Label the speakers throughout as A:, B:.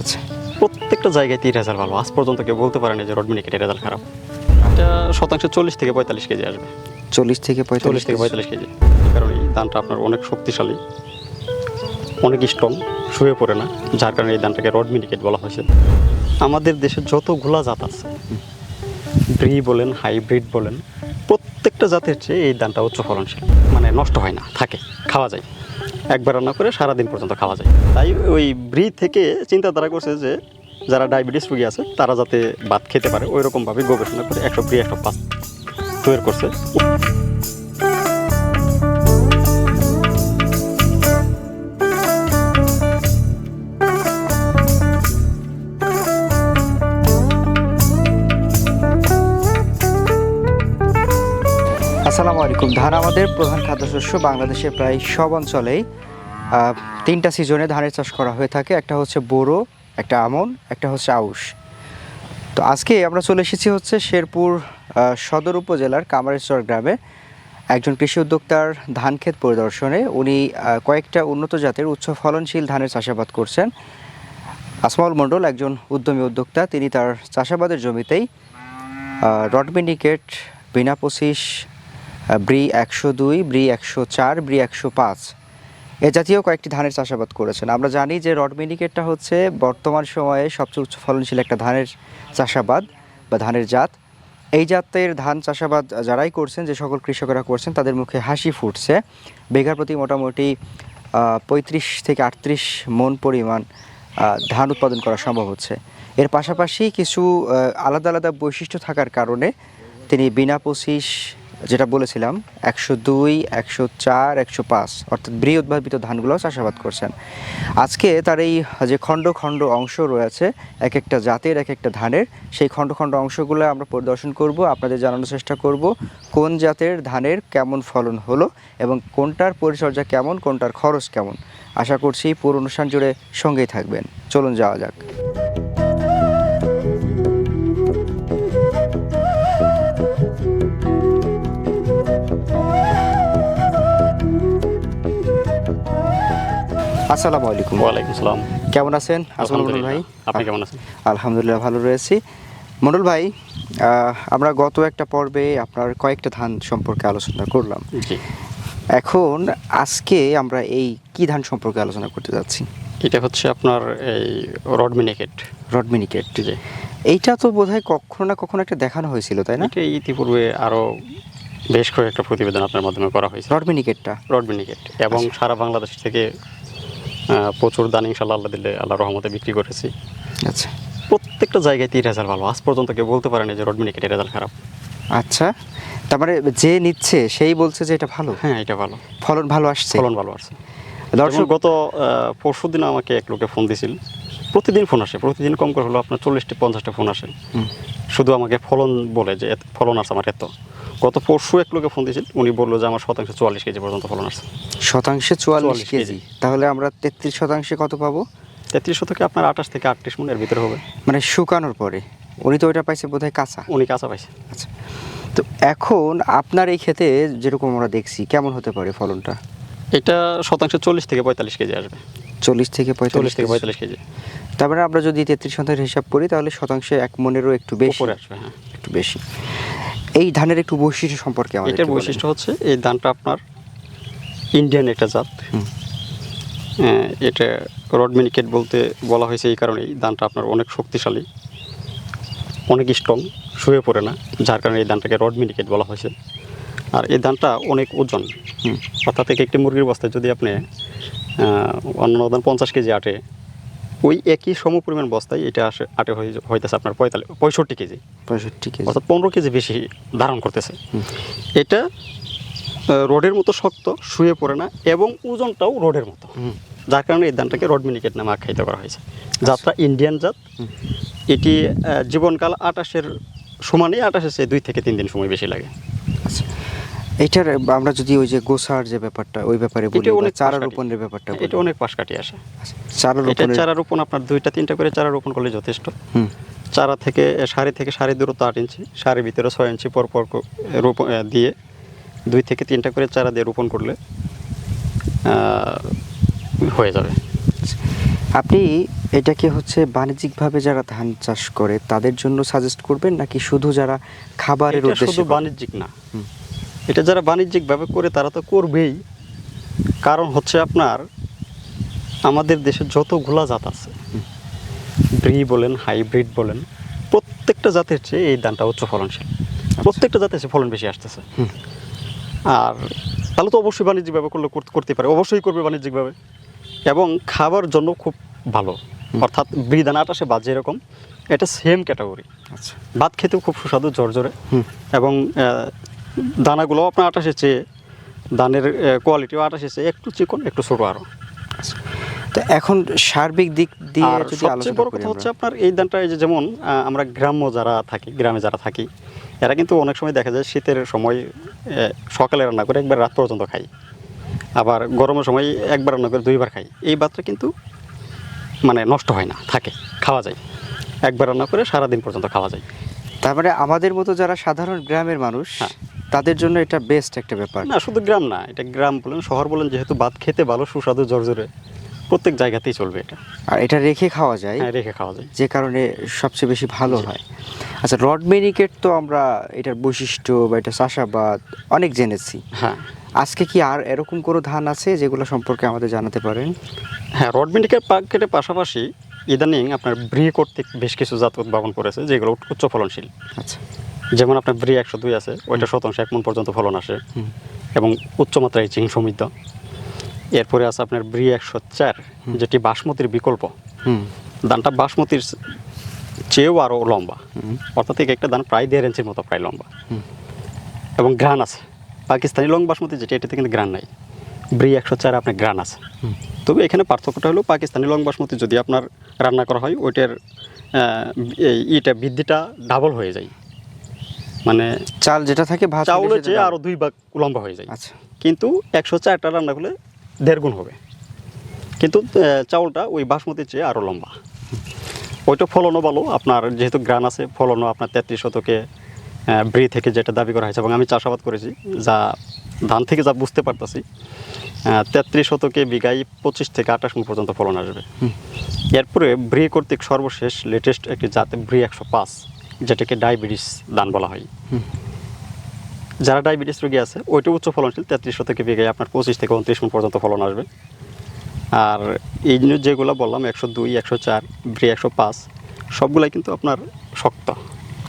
A: আচ্ছা।
B: প্রত্যেকটা জায়গায় তিন রেজাল্ট ভালো। আজ পর্যন্ত কেউ বলতে পারেনি যে রড মিনিকেটের রেজাল্ট খারাপ। এটা শতাংশ চল্লিশ থেকে পঁয়তাল্লিশ কেজি আসবে।
A: চল্লিশ থেকে পঁয়তাল্লিশ
B: থেকে পঁয়তাল্লিশ কেজি। কারণ এই ধানটা আপনার অনেক শক্তিশালী অনেক স্ট্রং শুয়ে পড়ে না যার কারণে এই ধানটাকে রড মিনিকেট বলা হয়েছে। আমাদের দেশে যতগুলা জাত আছে ব্রি বলেন হাইব্রিড বলেন প্রত্যেকটা জাতের চেয়ে এই ধানটা উচ্চ ফলনশীল মানে নষ্ট হয় না থাকে খাওয়া যায়। একবার রান্না করে সারাদিন পর্যন্ত খাওয়া যায়। তাই ওই ব্রি থেকে চিন্তাধারা করছে যে, যারা ডায়াবেটিস রোগী আছে, তারা যাতে ভাত খেতে পারে ওই রকমভাবে গবেষণা করে একশো ব্রি, একশো পাঁচ তৈরি করছে।
A: আসসালামু আলাইকুম। ধান আমাদের প্রধান খাদ্যশস্য বাংলাদেশের প্রায় সব অঞ্চলেই তিনটা সিজনে ধানের চাষ করা হয়ে থাকে। একটা হচ্ছে বোরো, একটা আমন, একটা হচ্ছে আউশ। তো আজকে আমরা চলে এসেছি হচ্ছে শেরপুর সদর উপজেলার কামারেশ্বর গ্রামে। একজন কৃষি উদ্যোক্তার ধান ক্ষেত পরিদর্শনে উনি কয়েকটা উন্নত জাতের উচ্চ ফলনশীল ধানের চাষাবাদ করছেন। আসমাউল মণ্ডল একজন উদ্যমী উদ্যোক্তা, তিনি তার চাষাবাদের জমিতেই রডমিনিকেট বিনা পঁচিশ ব্রি একশো দুই, ব্রি একশো চার, ব্রি একশো পাঁচ। এ জাতীয় কয়েকটি ধানের চাষাবাদ করেছেন। আমরা জানি যে রড রডমিনিকেটটা হচ্ছে বর্তমান সময়ে সবচেয়ে উচ্চ ফলনশীল একটা ধানের চাষাবাদ বা ধানের জাত। এই জাতের ধান চাষাবাদ যারাই করছেন, যে সকল কৃষকেরা করছেন, তাদের মুখে হাসি ফুটছে। বিঘা প্রতি মোটামুটি পঁয়ত্রিশ থেকে আটত্রিশ মন পরিমাণ ধান উৎপাদন করা সম্ভব হচ্ছে। এর পাশাপাশি কিছু আলাদা আলাদা বৈশিষ্ট্য থাকার কারণে তিনি বিনা পঁচিশ যেটা বলেছিলাম, একশো দুই, একশো চার, একশো পাঁচ, অর্থাৎ বৃহ উদ্ভাবিত ধানগুলো চাষাবাদ করছেন। আজকে তার এই যে খণ্ড খণ্ড অংশ রয়েছে, এক একটা জাতের, এক একটা ধানের, সেই খণ্ড খণ্ড অংশগুলো আমরা পরিদর্শন করব, আপনাদের জানানোর চেষ্টা করব, কোন জাতের ধানের কেমন ফলন হলো এবং কোনটার পরিচর্যা কেমন, কোনটার খরচ কেমন। আশা করছি পুরো অনুষ্ঠান জুড়ে সঙ্গেই থাকবেন। চলুন যাওয়া যাক। আসসালামু আলাইকুম।
B: ওয়ালাইকুম সালাম।
A: কেমন আছেন? আসমান মন্ডল ভাই।
B: আপনি কেমন আছেন?
A: আলহামদুলিল্লাহ ভালো রয়েছি। মন্ডল ভাই আমরা গত একটা পর্বে আপনার কয়েকটা ধান সম্পর্কে আলোচনা করলাম।
B: জি।
A: এখন আজকে আমরা এই কি ধান সম্পর্কে আলোচনা করতে যাচ্ছি?
B: এটা হচ্ছে আপনার এই রড মিনিকেট।
A: রড মিনিকেট।
B: জি।
A: এইটা তো বোধহয় কখনো না কখনো একটা দেখানো হয়েছিল তাই না?
B: ইতিপূর্বে আরও বেশ কয়েকটা প্রতিবেদন আপনার মাধ্যমে করা হয়েছে।
A: রড মিনিকেটটা।
B: রড মিনিকেট। এবং সারা বাংলাদেশ থেকে প্রচুর দান ইনশাল্লাহ আল্লাহ দিলে আল্লাহ রহমতে বিক্রি করেছি।
A: আচ্ছা।
B: প্রত্যেকটা জায়গায় তিন রেজাল্ট ভালো। আজ পর্যন্ত কেউ বলতে পারেনি যে রড মিনিকেটের রেজাল্ট খারাপ।
A: আচ্ছা তার মানে যে নিচ্ছে সেই বলছে যে এটা ভালো?
B: হ্যাঁ এটা ভালো।
A: ফলন ভালো আসছে?
B: ফলন ভালো আসছে।
A: দর্শক
B: গত পরশু দিন আমাকে এক লোকে ফোন দিছিল। প্রতিদিন ফোন আসে প্রতিদিন কম করে হলো আপনার চল্লিশটি পঞ্চাশটা ফোন আসে। শুধু আমাকে ফলন বলে যে এত- ফলন আসছে আমার এত। গত পরশু এক লোকে ফোন দিয়েছিল। উনি বলল যে আমার শতাংশ চুয়াল্লিশ কেজি পর্যন্ত ফলন আসছে।
A: শতাংশে চুয়াল্লিশ কেজি। তাহলে আমরা তেত্রিশ শতাংশে কত পাবো?
B: তেত্রিশ থেকে আপনার আঠাশ থেকে আটত্রিশ মনের ভিতরে হবে।
A: মানে শুকানোর পরে। উনি তো ওইটা পাইছে বোধহয় কাঁচা।
B: উনি কাঁচা পাইছে।
A: আচ্ছা। তো এখন আপনার এই ক্ষেতে যেরকম আমরা দেখছি কেমন হতে পারে ফলনটা?
B: এটা শতাংশ চল্লিশ থেকে পঁয়তাল্লিশ কেজি আসবে।
A: চল্লিশ থেকে পঁয়তাল্লিশ
B: থেকে পঁয়তাল্লিশ কেজি।
A: তারপরে আমরা যদি তেত্রিশ শতাংশ হিসাব করি তাহলে শতাংশে এক মনেরও একটু বেশি।
B: আসবে হ্যাঁ।
A: একটু বেশি। এই ধানের একটু বৈশিষ্ট্য সম্পর্কে আমাদের
B: এটার বৈশিষ্ট্য হচ্ছে এই ধানটা আপনার ইন্ডিয়ান একটা জাত। এটা রড মিনিকেট বলতে বলা হয়েছে এই কারণেই ধানটা আপনার অনেক শক্তিশালী অনেক স্ট্রং শুয়ে পড়ে না যার কারণে এই ধানটাকে রড মিনিকেট বলা হয়েছে। আর এই ধানটা অনেক ওজন। অর্থাৎ এক একটি মুরগির বস্তায় যদি আপনি অন্য ধান পঞ্চাশ কেজি আটে ওই একই সম পরিমাণ বস্তায় এটা আসে আটে হইতেছে আপনার পঁয়তাল্লিশ পঁয়ষট্টি কেজি।
A: পঁয়ষট্টি কেজি।
B: অর্থাৎ পনেরো কেজি বেশি ধারণ করতেছে। এটা রোডের মতো শক্ত শুয়ে পড়ে না এবং ওজনটাও রোডের মতো। যার কারণে এই ধানটাকে রোড মিনিকেট নামে আখ্যায়িত করা হয়েছে। জাতটা ইন্ডিয়ান জাত। এটি জীবনকাল আটাশের সমানেই আটাশের চেয়ে দুই থেকে তিন দিন সময় বেশি লাগে।
A: আচ্ছা। এইটার আমরা যদি ওই যে গোসার যে ব্যাপারটা ওই ব্যাপারে বলি
B: এটা অনেক
A: চারা রোপণের ব্যাপারটা।
B: এটা অনেক পাশ কাটিয়ে আসে।
A: আচ্ছা, চারা
B: এটা
A: রোপণের
B: চারা রোপণ আপনার দুইটা তিনটা করে চারা রোপণ করলে যথেষ্ট।
A: হুম।
B: চারা থেকে সারি থেকে সারি দূরত্ব আট ইঞ্চি সারির ভিতরে ছয় ইঞ্চি পর পর রোপণ দিয়ে দুই থেকে তিনটা করে চারা দিয়ে রোপণ করলে হয়ে যাবে।
A: আপনি এটাকে হচ্ছে বাণিজ্যিকভাবে যারা ধান চাষ করে তাদের জন্য সাজেস্ট করবেন নাকি শুধু যারা খাবারের উদ্দেশ্যে
B: শুধু বাণিজ্যিক না। এটা যারা বাণিজ্যিকভাবে করে তারা তো করবেই। কারণ হচ্ছে আপনার আমাদের দেশে যতগুলা জাত আছে ব্রি বলেন হাইব্রিড বলেন প্রত্যেকটা জাতের চেয়ে এই ধানটা উচ্চ ফলনশীল। প্রত্যেকটা জাতের চেয়ে ফলন বেশি আসতেছে। আর তাহলে তো অবশ্যই বাণিজ্যিকভাবে করলে করতে- করতে পারে। অবশ্যই করবে বাণিজ্যিকভাবে। এবং খাবার জন্য খুব ভালো। অর্থাৎ ব্রি দানা আটাশে বাদ যেরকম এটা সেম ক্যাটাগরি
A: আচ্ছা।
B: ভাত খেতেও খুব সুস্বাদু জর্জরে
A: হুম।
B: এবং দানাগুলো আপনার আটাশের চেয়ে দানের কোয়ালিটিও আটাশের চেয়ে একটু চিকন একটু ছোটো আরও
A: তো এখন সার্বিক দিক দিয়ে যদি
B: সবচেয়ে বড় কথা হচ্ছে আপনার এই ধানটা এই যে যেমন আমরা গ্রাম্য যারা থাকি গ্রামে যারা থাকি এরা কিন্তু অনেক সময় দেখা যায় শীতের সময় সকালে রান্না করে একবার রাত পর্যন্ত খাই আবার গরমের সময় একবার রান্না করে দুইবার খাই এই ভাতটা কিন্তু মানে নষ্ট হয় না থাকে খাওয়া যায়। একবার রান্না করে সারাদিন পর্যন্ত খাওয়া যায়।
A: তারপরে মানে আমাদের মতো যারা সাধারণ গ্রামের মানুষ
B: হ্যাঁ।
A: তাদের জন্য এটা বেস্ট একটা ব্যাপার।
B: না শুধু গ্রাম না এটা গ্রাম বলেন শহর বলেন যেহেতু ভাত খেতে ভালো সুস্বাদু জর্জরে প্রত্যেক জায়গাতেই চলবে এটা।
A: আর এটা রেখে খাওয়া যায়
B: হ্যাঁ রেখে খাওয়া যায়।
A: যে কারণে সবচেয়ে বেশি ভালো হয়। আচ্ছা রড মিনিকেট তো আমরা এটার বৈশিষ্ট্য বা এটা চাষাবাদ অনেক জেনেছি।
B: হ্যাঁ।
A: আজকে কি আর এরকম কোনো ধান আছে যেগুলো সম্পর্কে আমাদের জানাতে পারেন?
B: হ্যাঁ রডমিনিকের পাকেটের পাশাপাশি ইদানিং আপনার ব্রি কর্তৃক বেশ কিছু জাত উদ্ভাবন করেছে যেগুলো উচ্চ ফলনশীল।
A: আচ্ছা।
B: যেমন আপনার ব্রি একশো দুই আছে ওইটা শতাংশ এক মন পর্যন্ত ফলন আসে। এবং উচ্চমাত্রায় চিং সমৃদ্ধ। এরপরে আছে আপনার ব্রি একশো চার যেটি বাসমতির বিকল্প। ধানটা বাসমতির চেয়েও আরও লম্বা। অর্থাৎ এক একটা ধান প্রায় দেড় ইঞ্চির মতো প্রায় লম্বা। এবং গ্রান আছে। পাকিস্তানি লং বাসমতি যেটি এটাতে কিন্তু গ্রান নাই। ব্রি একশো চার আপনার গ্রান আছে। তবে এখানে পার্থক্যটা হলো পাকিস্তানি লং বাসমতি যদি আপনার রান্না করা হয় ওইটার এই ইটা বৃদ্ধিটা ডাবল হয়ে যায়। মানে
A: চাল যেটা থাকে
B: চাউলের চেয়ে আরও দুই ভাগ লম্বা হয়ে যায়।
A: আচ্ছা।
B: কিন্তু একশো চারটা রান্না করলে দেড় গুণ হবে। কিন্তু চাউলটা ওই বাসমতির চেয়ে আরও লম্বা। ওইটা ফলনও ভালো। আপনার যেহেতু গ্রান আছে ফলনও আপনার তেত্রিশ শতকে ব্রি থেকে যেটা দাবি করা হয়েছে এবং আমি চাষাবাদ করেছি যা ধান থেকে যা বুঝতে পারতেছি তেত্রিশ শতকে বিঘায় পঁচিশ থেকে আঠাশ মণ পর্যন্ত ফলন আসবে। এরপরে ব্রি কর্তৃক সর্বশেষ লেটেস্ট একটি জাত ব্রি একশো পাঁচ। যেটাকে ডায়াবেটিস দান বলা হয়। যারা ডায়াবেটিস রোগী আছে ওইটা উচ্চ ফলনশীল তেত্রিশ থেকে বিঘায় আপনার পঁচিশ থেকে উনত্রিশ মণ পর্যন্ত ফলন আসবে। আর এই জন্য যেগুলো বললাম একশো দুই একশো চার ব্রি একশো পাঁচ সবগুলাই কিন্তু আপনার শক্ত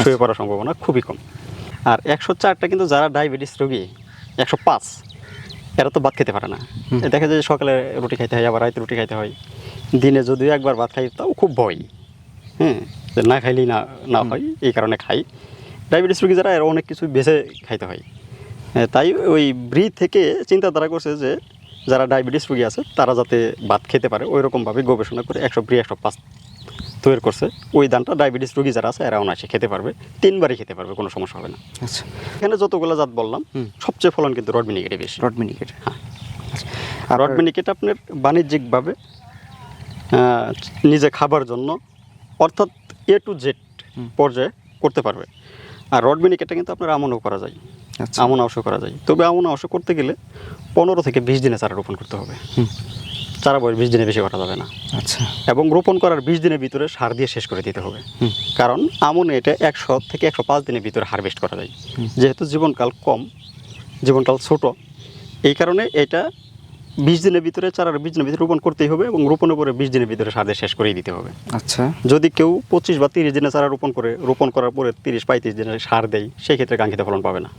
B: শুয়ে পড়ার সম্ভাবনা খুবই কম। আর একশো চারটা কিন্তু যারা ডায়াবেটিস রোগী একশো পাঁচ এরা তো ভাত খেতে পারে না। দেখা যায় যে সকালে রুটি খাইতে হয় আবার রাতে রুটি খাইতে হয়। দিনে যদিও একবার ভাত খাই তাও খুব ভয়। হ্যাঁ যে না খাইলেই না না হয় এই কারণে খাই। ডায়াবেটিস রোগী যারা এরা অনেক কিছু বেছে খাইতে হয়। হ্যাঁ, তাই ওই ব্রি থেকে চিন্তাধারা করছে যে যারা ডায়াবেটিস রোগী আছে তারা যাতে ভাত খেতে পারে ওই রকমভাবে গবেষণা করে একশো ব্রি একশো পাঁচ তৈরি করছে। ওই ধানটা ডায়াবেটিস রোগী যারা আছে এরা অনায়াসে খেতে পারবে। তিনবারই খেতে পারবে কোনো সমস্যা হবে না।
A: আচ্ছা।
B: এখানে যতগুলো জাত বললাম সবচেয়ে ফলন কিন্তু রড মিনিকেটে বেশি।
A: রড মিনিকেট
B: আর রড মিনিকেট আপনার বাণিজ্যিকভাবে নিজে খাবার জন্য অর্থাৎ এ টু জেড পর্যায়ে করতে পারবে। আর রড মিনিকেটটা কিন্তু আপনার আমনও করা যায়।
A: আচ্ছা।
B: আমন আওস করা যায়। তবে আমন আওস করতে গেলে পনেরো থেকে বিশ দিনে চারা রোপণ করতে হবে। চারা বয়স বিশ দিনে বেশি করা যাবে না।
A: আচ্ছা।
B: এবং রোপণ করার বিশ দিনের ভিতরে সার দিয়ে শেষ করে দিতে হবে। কারণ আমনে এটা একশো থেকে একশো পাঁচ দিনের ভিতরে হারভেস্ট করা যায়। যেহেতু জীবনকাল কম জীবনকাল ছোট এই কারণে এটা বিশ দিনের ভিতরে চারার বিশ দিনের ভিতরে রোপণ করতেই হবে এবং রোপণের পরে বিশ দিনের ভিতরে সার শেষ করেই দিতে হবে।
A: আচ্ছা।
B: যদি কেউ পঁচিশ বা তিরিশ দিনে চারা রোপণ করে রোপণ করার পরে তিরিশ পঁয়ত্রিশ দিনে সার দেয় সেই ক্ষেত্রে কাঙ্ক্ষিত ফলন পাবে না।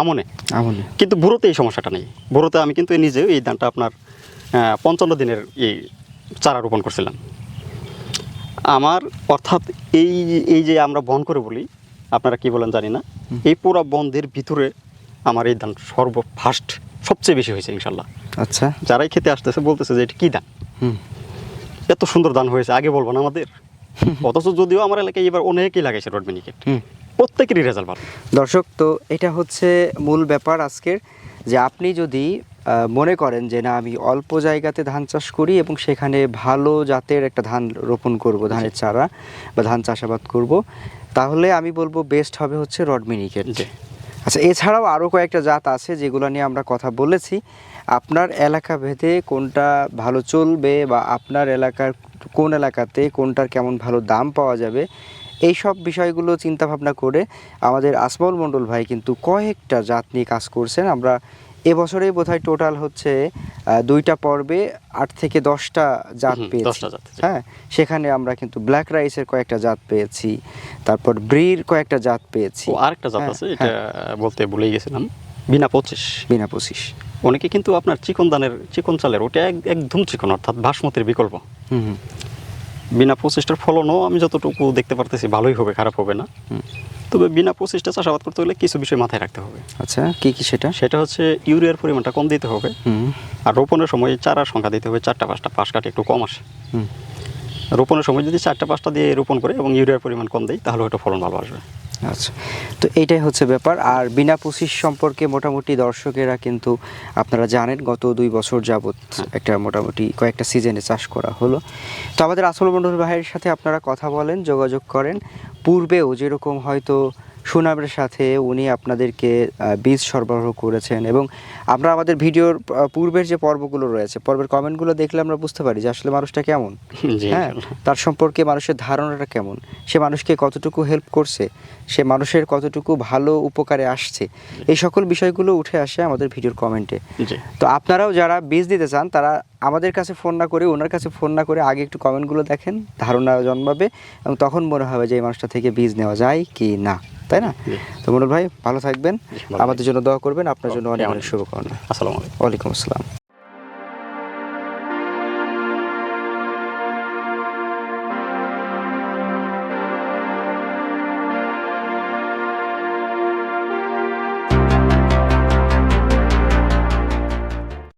B: আমনে।
A: আমনে।
B: কিন্তু বুড়োতে এই সমস্যাটা নেই। বুড়োতে আমি কিন্তু নিজে এই ধানটা আপনার পঞ্চান্ন দিনের এই চারা রোপণ করছিলাম। আমার অর্থাৎ এই এই যে আমরা বন করে বলি আপনারা কি বলেন জানি না এই পুরো বন্ধের ভিতরে আমার এই ধান সর্ব ফার্স্ট সবচেয়ে বেশি হয়েছে ইনশাল্লাহ।
A: আচ্ছা।
B: যারাই খেতে আসতেছে বলতেছে যে এটা কী ধান এত সুন্দর ধান হয়েছে আগে বলব না আমাদের। অথচ যদিও আমার এলাকায় এবার অনেকেই লাগাইছে রড মিনিকেট
A: হুম।
B: প্রত্যেকেরই রেজাল্ট ভালো।
A: দর্শক তো এটা হচ্ছে মূল ব্যাপার আজকের যে আপনি যদি মনে করেন যে না আমি অল্প জায়গাতে ধান চাষ করি এবং সেখানে ভালো জাতের একটা ধান রোপণ করব ধানের চারা বা ধান চাষাবাদ করব তাহলে আমি বলব বেস্ট হবে হচ্ছে রড মিনিকেট
B: জি।
A: আচ্ছা এছাড়াও আরও কয়েকটা জাত আছে যেগুলো নিয়ে আমরা কথা বলেছি। আপনার এলাকা ভেদে কোনটা ভালো চলবে বা আপনার এলাকার কোন এলাকাতে কোনটার কেমন ভালো দাম পাওয়া যাবে এই সব বিষয়গুলো চিন্তা ভাবনা করে আমাদের আসমাউল মণ্ডল ভাই কিন্তু কয়েকটা জাত নিয়ে কাজ করছেন। আমরা এবছরে বোধহয় টোটাল হচ্ছে দুইটা পর্বে আট থেকে দশটা জাত পেয়েছি। হ্যাঁ সেখানে আমরা কিন্তু ব্ল্যাক রাইসের কয়েকটা জাত পেয়েছি তারপর ব্রির কয়েকটা জাত পেয়েছি।
B: আরেকটা জাত
A: হ্যাঁ,
B: আছে এটা বলতে ভুলেই গেছিলাম বিনা পঁচিশ।
A: বিনা পঁচিশ।
B: অনেকে কিন্তু আপনার চিকন দানের চিকন চালের ওটা এক- একদম চিকন অর্থাৎ বাসমতির বিকল্প।
A: হুম।
B: বিনা প্রচেষ্টার ফলনও আমি যতটুকু দেখতে পারতেছি ভালোই হবে খারাপ হবে না। তবে বিনা প্রচেষ্টা চাষাবাদ করতে হলে কিছু বিষয় মাথায় রাখতে হবে।
A: আচ্ছা কি কি সেটা?
B: সেটা হচ্ছে ইউরিয়ার পরিমাণটা কম দিতে হবে। আর রোপণের সময় চারার সংখ্যা দিতে হবে চারটা পাঁচটা পাশ কাটে একটু কম আসে। রোপণের সময় যদি চারটা পাঁচটা দিয়ে রোপণ করে এবং ইউরিয়ার পরিমাণ কম দেয় তাহলে ওটা ফলন ভালো আসবে।
A: আচ্ছা। তো এইটাই হচ্ছে ব্যাপার। আর বিনা পঁচিশ সম্পর্কে মোটামুটি দর্শকেরা কিন্তু আপনারা জানেন গত দুই বছর যাবৎ একটা মোটামুটি কয়েকটা সিজনে চাষ করা হলো। তো আমাদের আসল মন্ডল ভাইয়ের সাথে আপনারা কথা বলেন যোগাযোগ করেন। পূর্বেও যেরকম হয়তো সুনামের সাথে উনি আপনাদেরকে বীজ সরবরাহ করেছেন এবং আমরা আমাদের ভিডিওর পূর্বের যে পর্বগুলো রয়েছে পর্বের কমেন্টগুলো দেখলে আমরা বুঝতে পারি যে আসলে মানুষটা কেমন। হ্যাঁ? তার সম্পর্কে মানুষের ধারণাটা কেমন? সে মানুষকে কতটুকু হেল্প করছে? সে মানুষের কতটুকু ভালো উপকারে আসছে? এই সকল বিষয়গুলো উঠে আসে আমাদের ভিডিওর কমেন্টে। তো আপনারাও যারা বীজ দিতে চান তারা আমাদের কাছে ফোন না করে ওনার কাছে ফোন না করে আগে একটু কমেন্টগুলো দেখেন ধারণা জন্মাবে এবং তখন মনে হবে যে এই মানুষটা থেকে বীজ নেওয়া যায় কি না। তাই না? তো মনোর ভাই ভালো থাকবেন। আমাদের জন্য দোয়া করবেন। আপনার জন্য অনেক অনেক শুভকামনা।
B: আসসালামু আলাইকুম।
A: ওয়ালাইকুম আসসালাম।